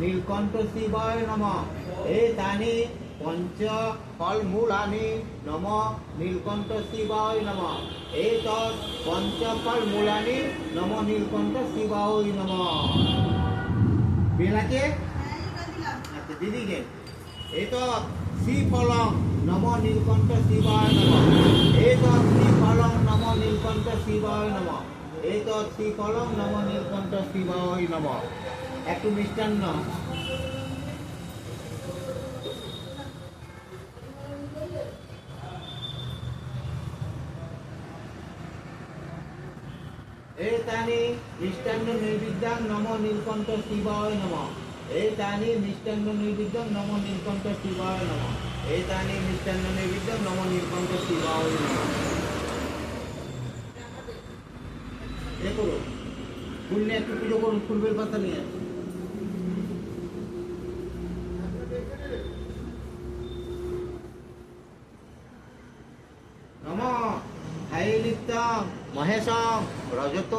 নীলকণ্ঠ শিবায় নম। এতানি পঞ্চ ফলমূলানি নম। নীলকণ্ঠ শিবায় নম। এতৎ পঞ্চ ফলমূলানি নম। নীলকণ্ঠ শিবায় নম। বেলাকে? আচ্ছা দিদিকে এতৎ শ্রীফলং নম। নীলকণ্ঠ শিবায় নম। এতৎ শ্রীফলং নম। নীলকণ্ঠ শিবায় নম। এতৎ শ্রীফলং নম। নীলকণ্ঠ শিবায় নম। একটু মিষ্টান্ন এতানি মিষ্টান্ন নৈবেদ্যাং নম নীলকণ্ঠ শিবায় নম। এতানি মিষ্টান্ন নৈবেদ্যাং নম নীলকণ্ঠ শিবায় নম। এতানি মিষ্টান্ন নৈবেদ্যাং নম নীলকণ্ঠ শিবায় নম। এ ফুল নিয়ে একটু পুজো করুন ফুলবের পাতা নিয়ে নম হাইলিপ্তং মহেশং রজত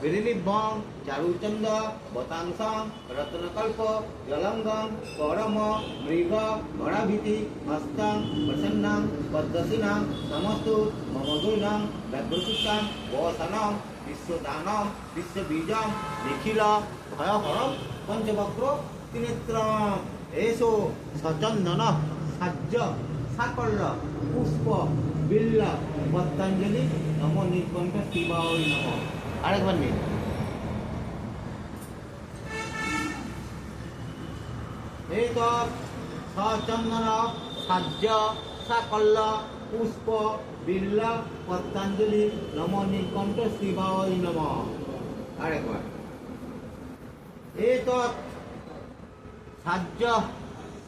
বিরিলিভ্যং চারুচন্দ বতাংশং রত্নকল্প জলঙ্গম করম মৃগ গণাভীতি হস্তং প্রসন্নং পদ্মসিনাং সমস্তু মম দুর্গং ব্যগ্রচিত্তং বসনং বিশ্বদানম বিশ্ববীজং নিখিল ভয়হরম পঞ্চবক্র ত্রিনেত্রম এসো সচন্দন সাজ্য সাকল্য, পুষ্প, বিল্ল পতঞ্জলি নম নীলকণ্ঠ শিবায় নম। আরেকবার নিন। এই তো সচন্দন, সাজ্য, সাকল্য, পুষ্প, বিল্ল পতঞ্জলি নম নীলকণ্ঠ শিবায় নম। আরেকবার। এই তো সাজ্য,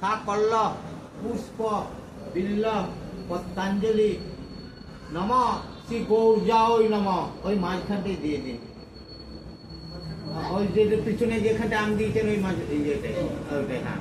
সাকল্য, পুষ্প বিল্ল পতঞ্জলি নম, শ্রী গৌরজাওই নম। ওই মাঝখানটাই দিয়ে দিন। ওই যে পিছনে যেখানটা আম দিয়েছেন, ওই মাঝ ওইটাই হ্যাঁ।